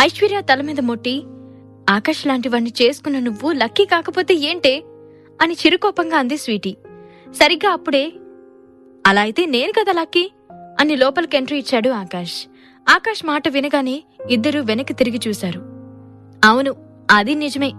ఐశ్వర్య తల మీద మొట్టి ఆకాష్ లాంటివన్నీ చేసుకున్న నువ్వు లక్కీ కాకపోతే ఏంటే? అని చిరుకోపంగా అంది స్వీటీ. సరిగ్గా అప్పుడే అలా అయితే నేను కదా లక్కీ? అని లోపలికి ఎంట్రీ ఇచ్చాడు ఆకాష్. ఆకాష్ మాట వినగానే ఇద్దరూ వెనక్కి తిరిగి చూశారు. అవును అది నిజమే.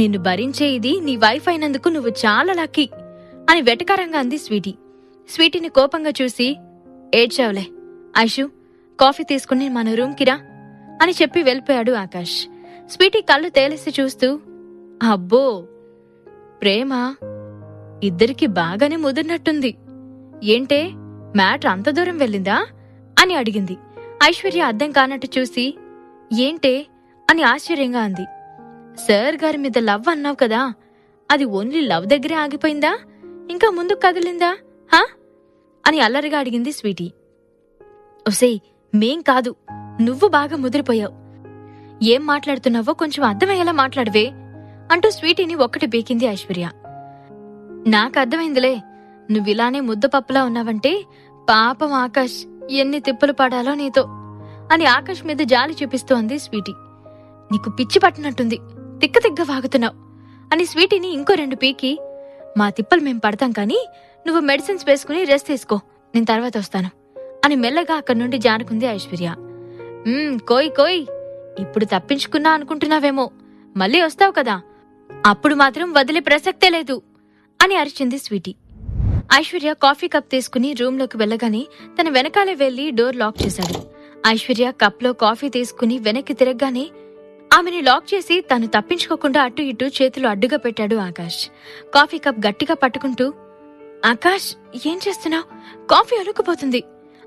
నిన్ను భరించే ఇది నీ వైఫ్ అయినందుకు నువ్వు చాలా లక్కీ అని వెటకారంగా అంది స్వీటీ. స్వీటీని కోపంగా చూసి ఏడ్చావులే. ఐషు కాఫీ తీసుకుని మన రూమ్కి రా. అని చెప్పి వెళ్ళిపోయాడు ఆకాష్. స్వీటీ కళ్ళు తేలేసి చూస్తూ అబ్బో ప్రేమ ఇద్దరికి బాగానే ముదిరినట్టుంది. ఏంటే మ్యాటర్ అంత దూరం వెళ్ళిందా? అని అడిగింది. ఐశ్వర్య అర్థం కానట్టు చూసి ఏంటే? అని ఆశ్చర్యంగా అంది. సార్ గారి మీద లవ్ అన్నావు కదా అది ఓన్లీ లవ్ దగ్గరే ఆగిపోయిందా? ఇంకా ముందుకు కదిలిందా? హా? అని అల్లరిగా అడిగింది స్వీటీ. ఒసేయ్ మేం కాదు. నువ్వు బాగా ముదిరిపోయావు. ఏం మాట్లాడుతున్నావో కొంచెం అర్థమయ్యేలా మాట్లాడవే అంటూ స్వీటీని ఒక్కటి బీకింది ఐశ్వర్య. నాకు అర్థమైందిలే నువ్విలానే ముద్దపప్పులా ఉన్నావంటే పాపం ఆకాష్ ఎన్ని తిప్పలు పడాలో నీతో అని ఆకాష్ మీద జాలి చూపిస్తోంది స్వీటీ. నీకు పిచ్చి పట్టినట్టుంది తిక్క తిగ్గ వాగుతున్నావు అని స్వీటీని ఇంకో రెండు పీకి మా తిప్పలు మేం పడతాం కానీ నువ్వు మెడిసిన్స్ వేసుకుని రెస్ట్ తీసుకో నేను తర్వాత వస్తాను అని మెల్లగా అక్కడి నుండి జారుకుంది ఐశ్వర్య. కోయ్ కోయ్. ఇప్పుడు తప్పించుకున్నా అనుకుంటున్నావేమో. మళ్ళీ వస్తావు కదా. అప్పుడు మాత్రం వదిలే ప్రసక్తే లేదు అని అరిచింది స్వీటీ. ఐశ్వర్య కాఫీ కప్ తీసుకుని రూమ్లోకి వెళ్ళగానే తన వెనకాలే వెళ్ళి డోర్ లాక్ చేశాడు. ఐశ్వర్య కప్లో కాఫీ తీసుకుని వెనక్కి తిరగగానే ఆమెని లాక్ చేసి తను తప్పించుకోకుండా అటు ఇటు చేతులు అడ్డుగా పెట్టాడు ఆకాష్. కాఫీ కప్ గట్టిగా పట్టుకుంటూ ఆకాష్ ఏం చేస్తున్నావు? కాఫీ అలుకుపోతుంది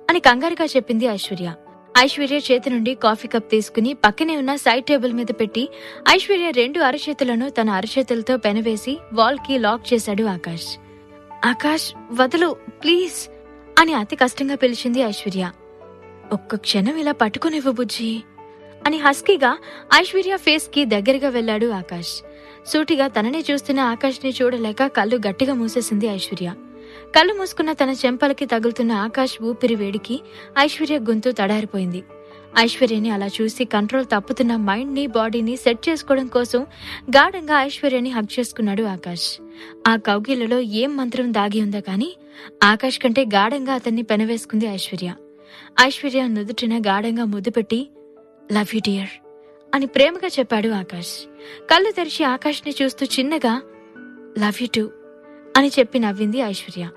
అని కంగారుగా చెప్పింది ఐశ్వర్య. ఐశ్వర్య చేతి నుండి కాఫీ కప్ తీసుకుని పక్కనే ఉన్న సైడ్ టేబుల్ మీద పెట్టి ఐశ్వర్య రెండు అరచేతులను తన అరచేతులతో పెనవేసి వాల్కి లాక్ చేశాడు ఆకాష్. ఆకాష్ వదులు ప్లీజ్ అని అతి కష్టంగా పిలిచింది ఐశ్వర్య. ఒక్క క్షణం ఇలా పట్టుకునివ్వు బుజ్జి అని హస్కీగా ఐశ్వర్య ఫేస్కి దగ్గరగా వెళ్ళాడు ఆకాష్. సూటిగా తననే చూస్తున్న ఆకాష్ని చూడలేక కళ్ళు గట్టిగా మూసేసింది ఐశ్వర్య. కళ్ళు మూసుకున్న తన చెంపలకి తగులుతున్న ఆకాష్ ఊపిరి వేడికి ఐశ్వర్య గొంతు తడారిపోయింది. ఐశ్వర్యని అలా చూసి కంట్రోల్ తప్పుతున్న మైండ్ని బాడీని సెట్ చేసుకోవడం కోసం గాఢంగా ఐశ్వర్యని హక్ చేసుకున్నాడు ఆకాష్. ఆ కౌగిలలో ఏం మంత్రం దాగి ఉందా కానీ ఆకాష్ కంటే గాఢంగా అతన్ని పెనవేసుకుంది ఐశ్వర్య. ఐశ్వర్య నుదుటిన గాఢంగా ముద్దు పెట్టి లవ్ యు డియర్ అని ప్రేమగా చెప్పాడు ఆకాష్. కళ్ళు తెరిచి ఆకాష్ని చూస్తూ చిన్నగా లవ్ యు టూ అని చెప్పి నవ్వింది ఐశ్వర్య.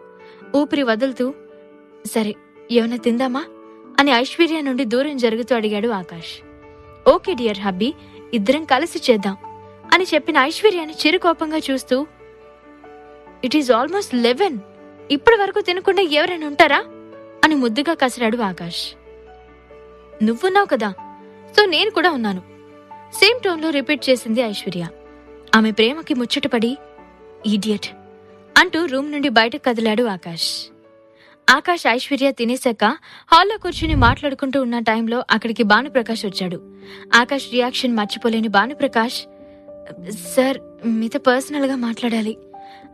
ఊపిరి వదులుతూ సరే ఏమైనా తిందామా? అని ఐశ్వర్య నుండి దూరం జరుగుతూ అడిగాడు ఆకాష్. ఓకే డియర్ హబ్బీ ఇద్దరం కలిసి చేద్దాం అని చెప్పిన ఐశ్వర్యని చిరుకోపంగా చూస్తూ ఇట్ ఈజ్ ఆల్మోస్ట్ లెవెన్. ఇప్పటి వరకు తినకుండా ఎవరైనా ఉంటారా? అని ముద్దుగా కసిరాడు ఆకాష్. నువ్వున్నావు కదా సో నేను కూడా ఉన్నాను. సేమ్ టోన్లో రిపీట్ చేసింది ఐశ్వర్య. ఆమె ప్రేమకి ముచ్చటపడి ఈడియట్ అంటూ రూమ్ నుండి బయటకు కదిలాడు ఆకాష్. ఆకాష్ ఐశ్వర్య తినేశాక హాల్లో కూర్చుని మాట్లాడుకుంటూ ఉన్న టైంలో అక్కడికి భానుప్రకాష్ వచ్చాడు. ఆకాష్ రియాక్షన్ మర్చిపోలేని భానుప్రకాష్ సార్ మీతో పర్సనల్గా మాట్లాడాలి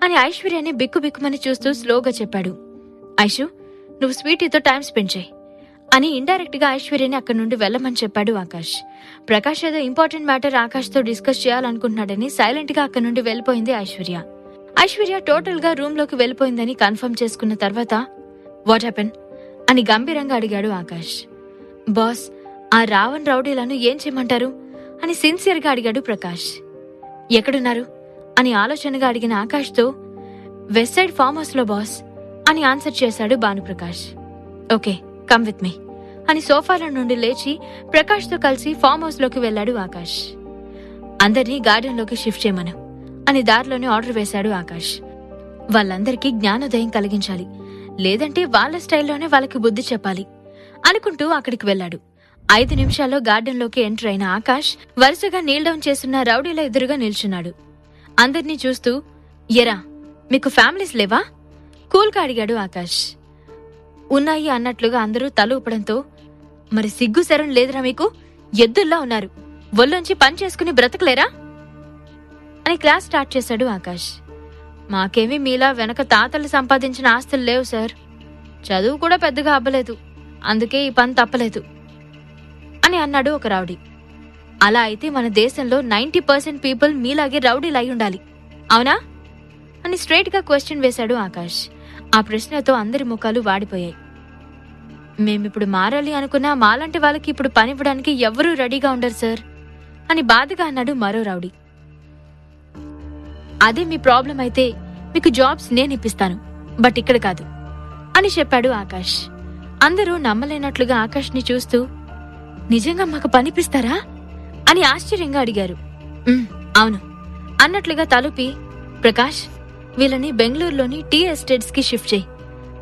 అని ఐశ్వర్యని బిక్కు బిక్కుమని చూస్తూ స్లోగా చెప్పాడు. ఐషు నువ్వు స్వీటీతో టైం స్పెండ్ చేయి అని ఇండైరెక్ట్గా ఐశ్వర్యని అక్కడి నుండి వెళ్ళమని చెప్పాడు ఆకాష్. ప్రకాష్ ఏదో ఇంపార్టెంట్ మ్యాటర్ ఆకాష్తో డిస్కస్ చేయాలనుకుంటున్నాడని సైలెంట్గా అక్కడి నుండి వెళ్ళిపోయింది ఐశ్వర్య. ఐశ్వర్య టోటల్గా రూమ్లోకి వెళ్ళిపోయిందని కన్ఫర్మ్ చేసుకున్న తర్వాత వాట్ హ్యాపెన్ అని గంభీరంగా అడిగాడు ఆకాష్. బాస్ ఆ రావణ్ రౌడీలను ఏం చేయమంటారు? అని సిన్సియర్గా అడిగాడు ప్రకాష్. ఎక్కడున్నారు? అని ఆలోచనగా అడిగిన ఆకాష్తో వెస్ట్ సైడ్ ఫామ్ హౌస్లో బాస్ అని ఆన్సర్ చేశాడు Bhanuprakash. Okay come with me అని సోఫాల నుండి లేచి ప్రకాష్తో కలిసి ఫామ్ హౌస్లోకి వెళ్ళాడు ఆకాష్. అందరినీ గార్డెన్లోకి షిఫ్ట్ చేయమను. అని దారిలోనే ఆర్డర్ వేశాడు ఆకాష్. వాళ్ళందరికీ జ్ఞానోదయం కలిగించాలి. లేదంటే వాళ్ళ స్టైల్లోనే వాళ్ళకి బుద్ధి చెప్పాలి అనుకుంటూ అక్కడికి వెళ్ళాడు. ఐదు నిమిషాల్లో గార్డెన్లోకి ఎంటర్ అయిన ఆకాష్ వరుసగా నీల్ డౌన్ చేస్తున్న రౌడీల ఎదురుగా నిల్చున్నాడు. అందర్నీ చూస్తూ ఎరా మీకు ఫ్యామిలీస్ లేవా? కూల్గా అడిగాడు ఆకాష్. ఉన్నాయి అన్నట్లుగా అందరూ తల ఊపడంతో మరి సిగ్గు శరం లేదురా మీకు? ఎద్దుల్లా ఉన్నారు. ఒళ్ళొంచి పని చేసుకుని బ్రతకలేరా? అని క్లాస్ స్టార్ట్ చేశాడు ఆకాష్. మాకేమీ మీలా వెనక తాతలు సంపాదించిన ఆస్తులు లేవు సార్. చదువు కూడా పెద్దగా అవ్వలేదు. అందుకే ఈ పని తప్పలేదు. అని అన్నాడు ఒక రౌడీ. అలా అయితే మన దేశంలో నైంటీ పర్సెంట్ పీపుల్ మీలాగే రౌడీలు అయి ఉండాలి. అవునా? అని స్ట్రైట్గా క్వశ్చన్ వేశాడు ఆకాష్. ఆ ప్రశ్నతో అందరి ముఖాలు వాడిపోయాయి. మేమిప్పుడు మారాలి అనుకున్నా మాలాంటి వాళ్ళకి ఇప్పుడు పనివ్వడానికి ఎవ్వరూ రెడీగా ఉండరు సార్. అని బాధగా అన్నాడు మరో రౌడీ. అదే మీ ప్రాబ్లం అయితే మీకు జాబ్స్ నేను ఇప్పిస్తాను బట్ ఇక్కడ కాదు అని చెప్పాడు ఆకాష్. అందరూ నమ్మలేనట్లుగా ఆకాష్ని చూస్తూ నిజంగా మాకు పనిపిస్తారా? అని ఆశ్చర్యంగా అడిగారు. అవును అన్నట్లుగా తలుపి ప్రకాష్ వీళ్ళని బెంగళూరులోని టీ ఎస్టేట్స్కి షిఫ్ట్ చేయి.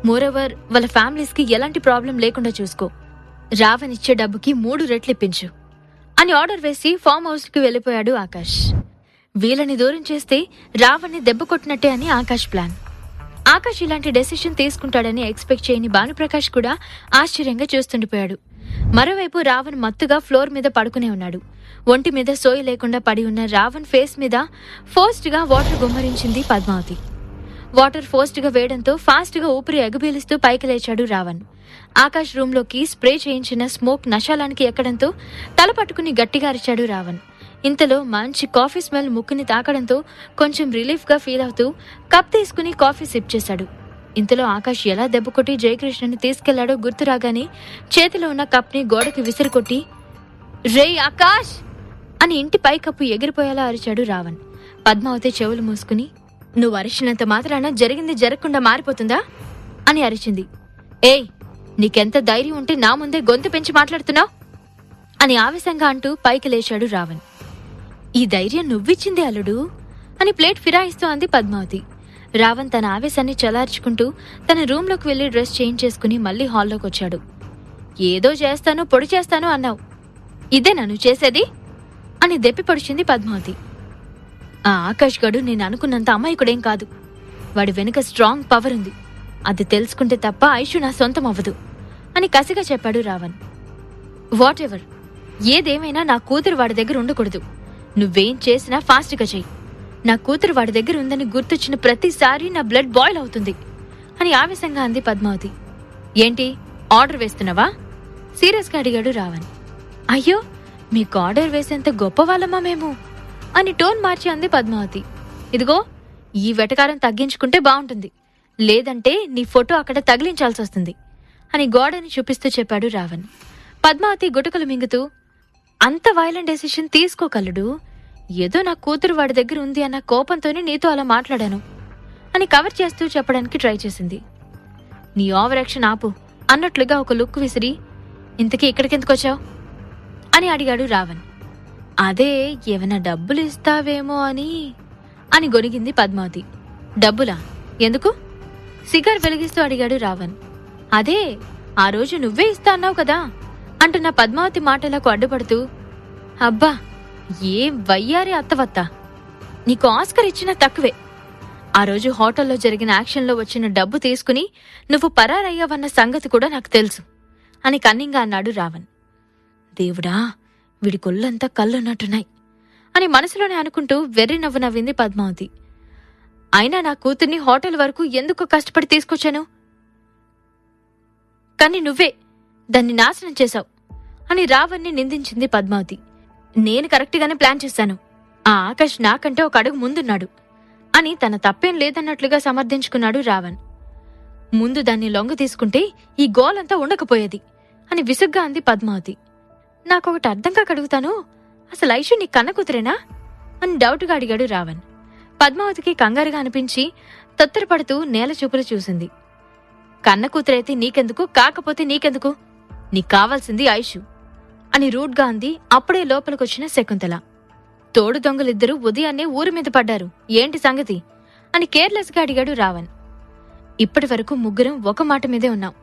మోరోవర్ వాళ్ళ ఫ్యామిలీస్కి ఎలాంటి ప్రాబ్లం లేకుండా చూసుకో. రావణిచ్చే డబ్బుకి మూడు రెట్లు ఇప్పించు అని ఆర్డర్ వేసి ఫామ్ హౌస్కి వెళ్ళిపోయాడు ఆకాష్. వీళ్ళని దూరం చేస్తే రావణ్ణి దెబ్బ కొట్టినట్టే అని ఆకాష్ ప్లాన్. ఆకాష్ ఇలాంటి డెసిషన్ తీసుకుంటాడని ఎక్స్పెక్ట్ చేయని భానుప్రకాష్ కూడా ఆశ్చర్యంగా చూస్తుండిపోయాడు. మరోవైపు రావణ్ మత్తుగా ఫ్లోర్ మీద పడుకునే ఉన్నాడు. ఒంటి మీద సోయి లేకుండా పడి ఉన్న రావణ్ ఫేస్ మీద ఫోస్ట్గా వాటర్ గుమ్మరించింది పద్మావతి. వాటర్ ఫోస్ట్గా వేయడంతో ఫాస్ట్గా ఊపిరి ఎగబీలుస్తూ పైకి లేచాడు రావణ్. ఆకాష్ రూమ్లోకి స్ప్రే చేయించిన స్మోక్ నశాలానికి ఎక్కడంతో తల పట్టుకుని గట్టిగా అరిచాడు రావణ్. ఇంతలో మంచి కాఫీ స్మెల్ ముక్కుని తాకడంతో కొంచెం రిలీఫ్గా ఫీల్ అవుతూ కప్ తీసుకుని కాఫీ సిప్ చేశాడు. ఇంతలో ఆకాష్ ఎలా దెబ్బ కొట్టి జయకృష్ణని తీసుకెళ్ళాడో గుర్తు రాగానే చేతిలో ఉన్న కప్ని గోడకి విసిరికొట్టి రే ఆకాష్! అని ఇంటి పైకప్పు ఎగిరిపోయేలా అరిచాడు రావణ్. పద్మావతి చెవులు మూసుకుని నువ్వు అరిచినంత మాత్రాన జరిగింది జరగకుండా మారిపోతుందా? అని అరిచింది. ఏయ్ నీకెంత ధైర్యం ఉంటే నా ముందే గొంతు పెంచి మాట్లాడుతున్నావు? అని ఆవేశంగా అంటూ పైకి లేచాడు రావణ్. ఈ ధైర్యం నువ్విచ్చింది అల్లుడు అని ప్లేట్ ఫిరాయిస్తూ అంది పద్మావతి. రావణ్ తన ఆవేశాన్ని చలార్చుకుంటూ తన రూంలోకి వెళ్ళి డ్రెస్ చేంజ్ చేసుకుని మళ్ళీ హాల్లోకి వచ్చాడు ఏదో చేస్తాను పొడి చేస్తాను అన్నావు. ఇదే నన్ను చేసేది? అని దెప్పి పొడిచింది పద్మావతి. ఆ ఆకాష్ గడు నేను అనుకున్నంత అమాయకుడేం కాదు. వాడి వెనుక స్ట్రాంగ్ పవర్ ఉంది. అది తెలుసుకుంటే తప్ప ఐషు నా సొంతం అవ్వదు అని కసిగా చెప్పాడు రావణ్. వాట్ ఎవర్ ఏదేమైనా నా కూతురు వాడి దగ్గర ఉండకూడదు. నువ్వేం చేసినా ఫాస్ట్గా చెయ్యి. నా కూతురు వాడి దగ్గర ఉందని గుర్తొచ్చిన ప్రతిసారి నా బ్లడ్ బాయిల్ అవుతుంది అని ఆవేశంగా అంది పద్మావతి. ఏంటి? ఆర్డర్ వేస్తున్నావా? సీరియస్గా అడిగాడు రావణ్. అయ్యో మీకు ఆర్డర్ వేసేంత గొప్పవాళ్ళమా మేము? అని టోన్ మార్చి అంది పద్మావతి. ఇదిగో ఈ వెటకారం తగ్గించుకుంటే బాగుంటుంది. లేదంటే నీ ఫోటో అక్కడ తగిలించాల్సి వస్తుంది అని గోడని చూపిస్తూ చెప్పాడు రావణ్. పద్మావతి గుటకలు మింగుతూ అంత వైలెంట్ డెసిషన్ తీసుకోగలడు? ఏదో నా కూతురు వాడి దగ్గర ఉంది అన్న కోపంతోనే నీతో అలా మాట్లాడాను. అని కవర్ చేస్తూ చెప్పడానికి ట్రై చేసింది. నీ ఓవర్ యాక్షన్ ఆపు అన్నట్లుగా ఒక లుక్ విసిరి ఇంతకీ ఇక్కడికెందుకు వచ్చావు? అని అడిగాడు రావణ్. అదే ఏమైనా డబ్బులు ఇస్తావేమో అని అని గొనిగింది పద్మావతి. డబ్బులా? ఎందుకు? సిగార్ వెలిగిస్తూ అడిగాడు రావణ్. అదే ఆ రోజు నువ్వే ఇస్తా అన్నావు కదా అంటున్న పద్మావతి మాటలకు అడ్డుపడుతూ అబ్బా ఏం వయ్యారి అత్తవత్త? నీకు ఆస్కర్ ఇచ్చినా తక్కువే. ఆ రోజు హోటల్లో జరిగిన యాక్షన్లో వచ్చిన డబ్బు తీసుకుని నువ్వు పరారయ్యావన్న సంగతి కూడా నాకు తెలుసు అని కన్నింగా అన్నాడు రావణ్. దేవుడా వీడి కొళ్ళంతా కళ్ళున్నట్టున్నాయి అని మనసులోనే అనుకుంటూ వెర్రి నవ్వు నవ్వింది పద్మావతి. అయినా నా కూతుర్ని హోటల్ వరకు ఎందుకు కష్టపడి తీసుకొచ్చాను? కానీ నువ్వే దాన్ని నాశనం చేశావు. అని రావణ్ణి నిందించింది పద్మావతి. నేను కరెక్ట్గానే ప్లాన్ చేశాను. ఆ ఆకాష్ నాకంటే ఒక అడుగు ముందున్నాడు అని తన తప్పేం లేదన్నట్లుగా సమర్థించుకున్నాడు రావణ్. ముందు దాన్ని లొంగ తీసుకుంటే ఈ గోలంతా ఉండకపోయేది అని విసుగ్గా అంది పద్మావతి. నాకొకటి అర్థం కాక అడుగుతాను అసలు ఐషు నీ కన్న కూతురేనా? అని డౌట్గా అడిగాడు రావణ్. పద్మావతికి కంగారుగా అనిపించి తొత్తరపడుతూ నేల చూపులు చూసింది. కన్న కూతురైతే నీకెందుకు? కాకపోతే నీకెందుకు? నీకు కావాల్సింది ఐషు. అని రూడ్గా అంది అప్పుడే లోపలికొచ్చిన శకుంతల. తోడు దొంగలిద్దరూ ఉదయాన్నే ఊరి మీద పడ్డారు. ఏంటి సంగతి? అని కేర్లెస్గా అడిగాడు రావణ్. ఇప్పటి వరకు ముగ్గురం ఒక మాట మీదే ఉన్నాం.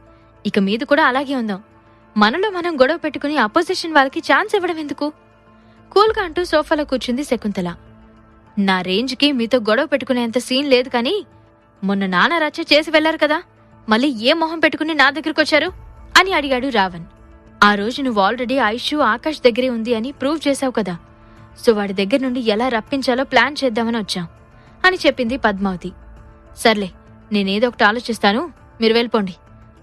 ఇక మీద కూడా అలాగే ఉందాం. మనలో మనం గొడవ పెట్టుకుని అపోజిషన్ వాళ్ళకి ఛాన్స్ ఇవ్వడం ఎందుకు? కూల్గా అంటూ సోఫాలో కూర్చుంది శకుంతల. నా రేంజ్కి మీతో గొడవ పెట్టుకునేంత సీన్ లేదు కానీ మొన్న నాన్న రచ్చ చేసి వెళ్ళారు కదా మళ్ళీ ఏ మొహం పెట్టుకుని నా దగ్గరకు వచ్చారు అని అడిగాడు రావణ్. ఆ రోజు నువ్వు ఆల్రెడీ ఐషు ఆకాష్ దగ్గరే ఉంది అని ప్రూవ్ చేశావు కదా. సో వాడి దగ్గర నుండి ఎలా రప్పించాలో ప్లాన్ చేద్దామని వచ్చాం అని చెప్పింది పద్మావతి. సర్లే నేనేదో ఒకటి ఆలోచిస్తాను మీరు వెళ్ళిపోండి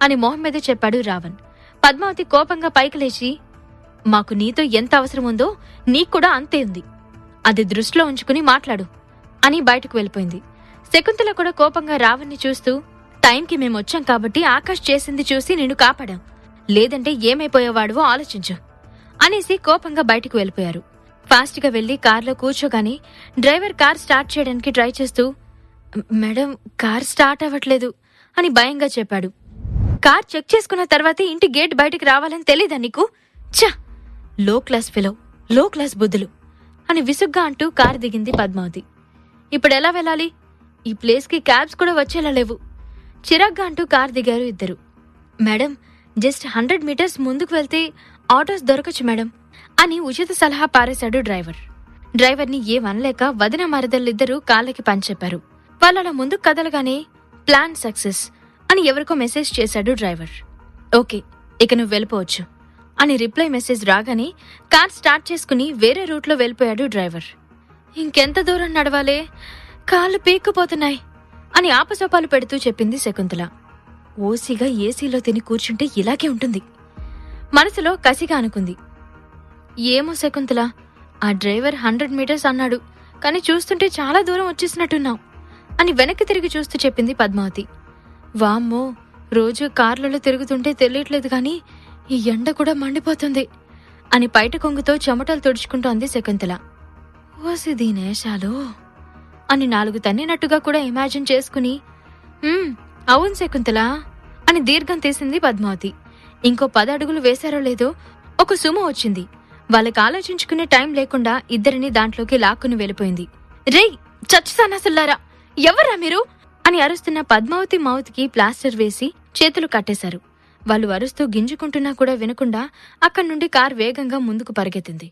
అని మొహం మీద చెప్పాడు రావణ్. పద్మావతి కోపంగా పైకి లేచి మాకు నీతో ఎంత అవసరం ఉందో నీకు కూడా అంతే ఉంది. అది దృష్టిలో ఉంచుకుని మాట్లాడు అని బయటకు వెళ్ళిపోయింది. శకుంతల కూడా కోపంగా రావణ్ణి చూస్తూ టైంకి మేము వచ్చాం కాబట్టి ఆకాష్ చేసింది చూసి నిన్ను కాపాడాం లేదంటే ఏమైపోయేవాడువో ఆలోచించు అనేసి కోపంగా బయటకు వెళ్ళిపోయారు. ఫాస్ట్గా వెళ్ళి కార్లో కూర్చోగాని డ్రైవర్ కార్ స్టార్ట్ చేయడానికి ట్రై చేస్తూ మేడం కార్ స్టార్ట్ అవ్వట్లేదు అని భయంగా చెప్పాడు. కార్ చెక్ చేసుకున్న తర్వాత ఇంటి గేట్ బయటికి రావాలని తెలీదా నీకు? ఛ! లో క్లాస్ ఫెలో లో క్లాస్ బుద్ధులు అని విసుగ్గా అంటూ కారు దిగింది పద్మావతి. ఇప్పుడు ఎలా వెళ్ళాలి? ఈ ప్లేస్కి క్యాబ్స్ కూడా వచ్చేలా లేవు చిరాగ్గా అంటూ కార్ దిగారు ఇద్దరు. మేడం జస్ట్ హండ్రెడ్ మీటర్స్ ముందుకు వెళ్తే ఆటోస్ దొరకచ్చు మేడం అని ఉచిత సలహా పారేశాడు డ్రైవర్. డ్రైవర్ని ఏమనలేక వదిన మరదలిద్దరూ కాళ్ళకి పనిచెప్పారు వాళ్ళ ముందుకు కదలగానే ప్లాన్ సక్సెస్ అని ఎవరికో మెసేజ్ చేశాడు డ్రైవర్. ఓకే ఇక నువ్వు వెళ్ళిపోవచ్చు అని రిప్లై మెసేజ్ రాగానే కార్ స్టార్ట్ చేసుకుని వేరే రూట్లో వెళ్ళిపోయాడు డ్రైవర్. ఇంకెంత దూరం నడవాలే? కాళ్ళు పీక్కుపోతున్నాయి అని ఆపసోపాలు పెడుతూ చెప్పింది శకుంతల. ఓసిగా ఏసీలో తిని కూర్చుంటే ఇలాగే ఉంటుంది. మనసులో కసిగా అనుకుంది. ఏమో శకుంతల ఆ డ్రైవర్ హండ్రెడ్ మీటర్స్ అన్నాడు కానీ చూస్తుంటే చాలా దూరం వచ్చేసినట్టున్నావు అని వెనక్కి తిరిగి చూస్తూ చెప్పింది పద్మావతి. వామ్మో రోజు కార్లలో తిరుగుతుంటే తెలియట్లేదు కానీ ఈ ఎండ కూడా మండిపోతుంది అని బయట కొంగుతో చెమటలు తుడుచుకుంటోంది శకుంతల. ఓసి దీనేశాలు అని నాలుగు తన్నినట్టుగా కూడా ఇమాజిన్ చేసుకుని అవును శకుంతల అని దీర్ఘం తీసింది పద్మావతి. ఇంకో పది అడుగులు వేశారో లేదో ఒక సుమ వచ్చింది. వాళ్ళకి ఆలోచించుకునే టైం లేకుండా ఇద్దరిని దాంట్లోకి లాక్కుని వెళ్ళిపోయింది. రేయ్ చచ్చుసానాసుల్లారా ఎవర్రా మీరు? అని అరుస్తున్న పద్మావతి మౌత్కి ప్లాస్టర్ వేసి చేతులు కట్టేశారు. వాళ్ళు అరుస్తూ గింజుకుంటున్నా కూడా వినకుండా అక్కడి నుండి కార్ వేగంగా ముందుకు పరిగెత్తింది.